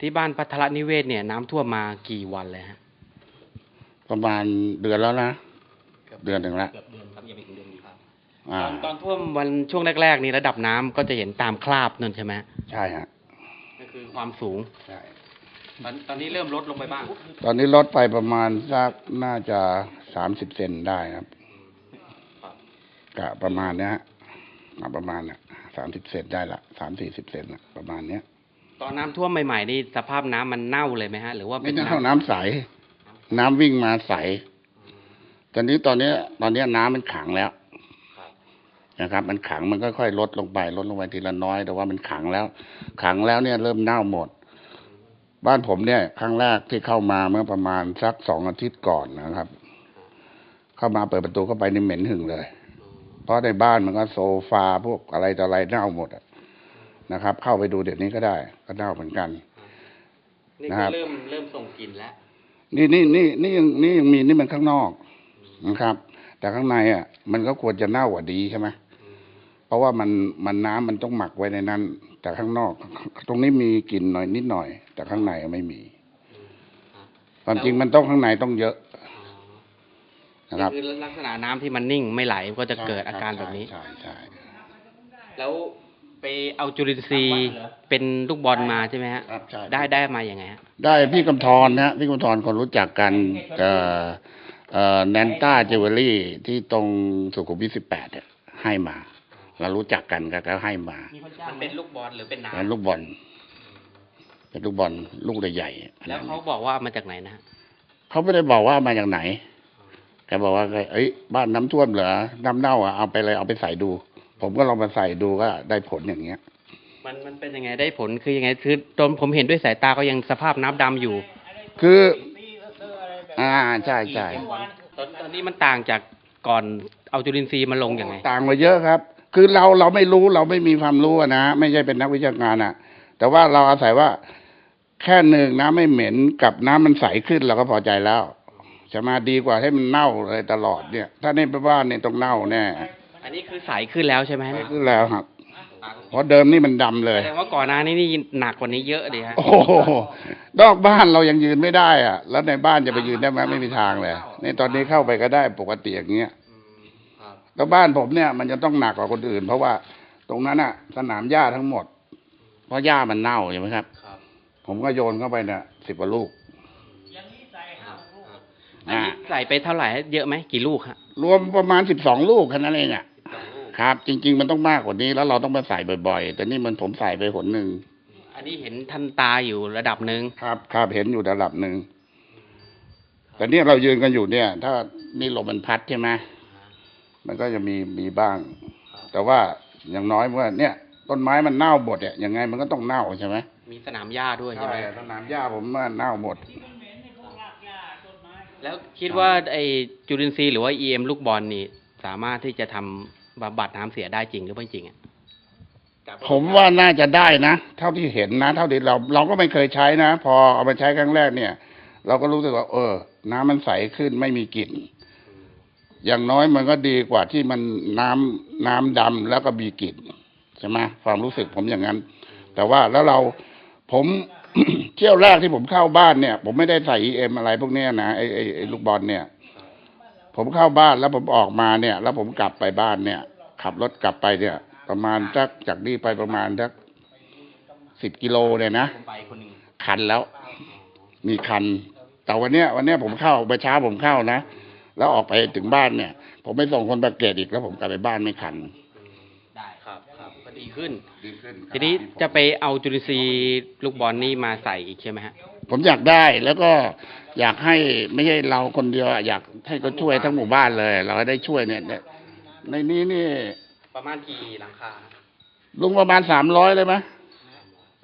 ที่บ้านพัทรนิเวศเนี่ย น้ำท่วมมากี่วันเลยฮะประมาณเดือนแล้วนะเดือนหนึ่งละเกือบเดือนครับยังไม่ถึงเดือนดีครับอ่าตอนตอนท่วมวันช่วงแรกๆนี่ระดับน้ำก็จะเห็นตามคราบนั่นใช่ไหมใช่ฮะก็คือความสูงใช่ตอนตอนนี้เริ่มลดลงไปบ้าง ตอนนี้ลดไปประมาณสักน่าจะสามสิบเซนได้ครับครับกะประมาณเนี้ยอะประมาณน่ะสามสิบเซนได้ละสามสี่สิบเซนน่ะประมาณเนี้ย ตอนน้ำท่วมใหม่ๆนี่สภาพน้ำมันเน่าเลยไหมฮะ หรือว่าไม่เป็นใช่เท่าน้ำใส น้ำวิ่งมาใสตอนนี้ตอนเนี้ยตอนเนี้ยน้ำมันขังแล้วครับนะครับ มันขังมันค่อยๆลดลงไปลดลงไปทีละน้อย แต่ว่ามันขังแล้ว ขังแล้วเนี่ยเริ่มเน่าหมด บ้านผมเนี่ยครั้งแรกที่เข้ามาเมื่อประมาณสักสองอาทิตย์ก่อนนะครับ เข้ามาเปิดประตูเข้าไปนี่เหม็นหึงเลย เพราะในบ้านมันก็โซฟาพวกอะไรต่ออะไรเน่าหมดอะ นะครับ เข้าไปดูเดี๋ยวนี้ก็ได้ ก็เน่าเหมือนกันนี่นะครัก็บเริ่มเริ่มส่งกลิ่นแล้วนี่นี่นี่นี่ยังนี่ยังมีนี่มันข้างนอกนะครับ แต่ข้างในอะ มันก็ควรจะเน่ากว่าดีใช่ไหมเพราะว่ามันมันน้ำมันต้องหมักไว้ในนั้น แต่ข้างนอก ตรงนี้มีกลิ่นหน่อยนิดหน่อย แต่ข้างในไม่มีความจริงมันต้องข้างในต้องเยอะนะครับคือลักษณะน้ำที่มันนิ่งไม่ไหลก็จะเกิดอาการแบบนี้ใช่ใช่แล้ว ไปเอาจุลินทรีย์เป็นลูกบอลมาใช่ไหมฮะครับใช่ได้ได้มาอย่างไงฮะได้พี่กำธรนะฮะพี่กำธรคนรู้จักกันเอ่อเอ่อแนนต้าเจวเวลรี่ที่ตรงสุขุมวิทสิบแปดให้มา เรารู้จักกันก็ก็ให้มามันเป็นลูกบอลหรือเป็นน้แล้วลูกบอลเป็นลูกบอลลูกใหญ่ๆำแล้วเขาบอกว่ามาจากไหนนะฮะเขาไม่ได้บอกว่ามาจากไหนแกบอกว่าเอ้ยบ้านน้ำท่วมเหรอน้ำเน่าอะเอาไปเลยเอาไปใส่ดู ผมก็ลองมาใส่ดูก็ได้ผลอย่างเงี้ย มันมันเป็นยังไงได้ผลคือยังไงคือตอนผมเห็นด้วยสายตาก็ยังสภาพน้ำดำอยู่ คือ อ่าใช่ใช่ตอนตอนนี้มันต่างจากก่อนเอาจุลินทรีย์มาลงยังไง ต่างมาเยอะครับ คือเราเราไม่รู้เราไม่มีความรู้อะนะไม่ใช่เป็นนักวิชาการอะ แต่ว่าเราอาศัยว่าแค่หนึ่งน้ำไม่เหม็นกับน้ำมันใสขึ้นเราก็พอใจแล้วจะมาดีกว่าให้มันเน่าเลยตลอดเนี่ย ถ้าในบ้านเนี่ยต้องเน่าแน่ อันนี้คือใสขึ้นแล้วใช่ไหมใสเนี่ยขึ้นแล้วครับเพราะเดิมนี่มันดำเลยแสดงว่าก่อนหน้านี้นี่หนักกว่านี้เยอะดิฮะโอ้โหนอกบ้านเรายังยืนไม่ได้อะ แล้วในบ้านจะไปยืนได้ไหมไม่มีทางเลยนี่ตอนนี้เข้าไปก็ได้ปกติอย่างเงี้ยครับแล้วบ้านผมเนี่ย มันจะต้องหนักกว่าคนอื่น เพราะว่าตรงนั้นอะ สนามหญ้าทั้งหมด เพราะหญ้ามันเน่าใช่ไหมครับครับผมก็โยนเข้าไปเนี่ยสิบกว่าลูกอันนี้ใส่ไปเท่าไหร่ฮะเยอะไหมกี่ลูกฮะรวมประมาณสิบสองลูกแค่นั้นเองอะสองลูก ครับ จริง ๆ มันต้องมากกว่านี้ แล้วเราต้องมาใส่บ่อย ๆ แต่นี่มันผมใส่ไปหนหนึ่งอันนี้เห็นทันตาอยู่ระดับหนึ่งครับครับเห็นอยู่ระดับหนึ่งแต่เนี่ยเรายืนกันอยู่เนี่ย ถ้านี่ลมมันพัดใช่ไหมมันก็จะมีมีบ้าง แต่ว่าอย่างน้อยเมื่อเนี่ย ต้นไม้มันเน่าหมดเนี่ยยังไงมันก็ต้องเน่าใช่ไหมมีสนามหญ้าด้วยใช่ไหมสนามหญ้าผมว่าเน่าหมด แล้วคิดว่าไอ้จุลินทรีย์หรือว่า EM ลูกบอลนี่ สามารถที่จะทำ บำบัดน้ำเสียได้จริงหรือไม่จริงอะผมว่าน่าจะได้นะ เท่าที่เห็นนะ เท่าที่เราเราก็ไม่เคยใช้นะ พอเอามาใช้ครั้งแรกเนี่ย เราก็รู้สึกว่า เออ น้ำมันใสขึ้นไม่มีกลิ่นอย่างน้อยมันก็ดีกว่าที่มันน้ำน้ำดำแล้วก็มีกลิ่นใช่ไหมความรู้สึกผมอย่างนั้น แต่ว่าแล้วเราผมเที่ยวแรกที่ผมเข้าบ้านเนี่ย ผมไม่ได้ใส่เอ็มอะไรพวกนี้นะไอไอไอลูกบอลเนี่ย ผมเข้าบ้านแล้วผมออกมาเนี่ย แล้วผมกลับไปบ้านเนี่ย ขับรถกลับไปเนี่ย ประมาณสักจากนี่ไปประมาณสักสิบกิโลเนี่ยนะผมไปคนหนึ่งคันแล้ว มีคัน แต่วันเนี้ย วันเนี้ยผมเข้าไปเช้าผมเข้านะแล้วออกไปถึงบ้านเนี่ย ผมไปส่งคนประเกตอีกแล้วผมกลับไปบ้านไม่คันได้ครับครับก็ดีขึ้น ดีขึ้น ทีนี้จะไปเอาจุลินทรีย์ลูกบอลนี่มาใส่อีกใช่ไหมฮะ ผมอยากได้แล้วก็อยากให้ไม่ใช่เราคนเดียวอะอยากให้ก็ช่วยทั้งหมู่บ้านเลย เราได้ช่วยเนี่ยเนี่ยในนี้นี่ประมาณกี่หลังคาลุงประมาณสามร้อยเลยไหม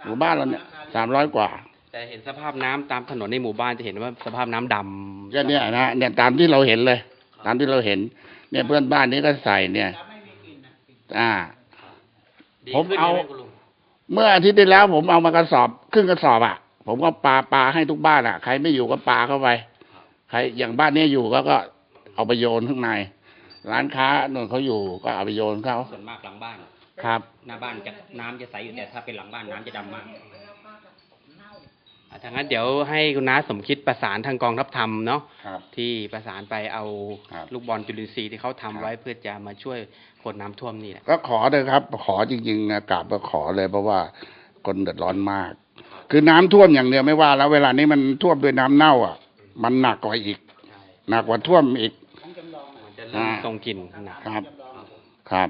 หมู่บ้านเราเนี่ยสามร้อยกว่า แต่เห็นสภาพน้ำตามถนนในหมู่บ้านจะเห็นว่าสภาพน้ำดำก็เนี่ยนะเนี่ยตามที่เราเห็นเลย ตามที่เราเห็น เนี่ยเพื่อนบ้านนี้ก็ใส่เนี่ย อ่า ดีผมขึ้นเอา ใช่ไหคุณลุง เมื่ออาทิตย์ที่แล้วผมเอามากระสอบครึ่งกระสอบอะ ผมก็ปาปาให้ทุกบ้านอะ ใครไม่อยู่ก็ปาเข้าไป ใครอย่างบ้านนี้อยู่ก็ก็เอาไปโยนข้างใน ร้านค้าหน่วยเขาอยู่ก็เอาไปโยนเขาส่วนมากหลังบ้านครับ หน้าบ้านจะน้ำจะใสอยู่แต่ถ้าเป็นหลังบ้านน้ำจะดำมากดังนั้นเดี๋ยวให้คุณน้าสมคิดประสานทางกองทัพธรรมเนาะครับที่ประสานไปเอาครับลูกบอลจุลินทรีย์ที่เขาทำครับไว้เพื่อจะมาช่วยคนน้ำท่วมนี่แหละก็ขอเลยครับ ขอจริงๆนะกราบก็ขอเลยเพราะว่าคนเดือดร้อนมาก คือน้ำท่วมอย่างเดียวไม่ว่า แล้ว เวลานี้มันท่วมด้วยน้ำเน่า อะ มันหนักกว่าอีก หนักกว่าท่วมอีกมันจะเริ่มอ่าทรงกลิ่นหนักครับ ครับ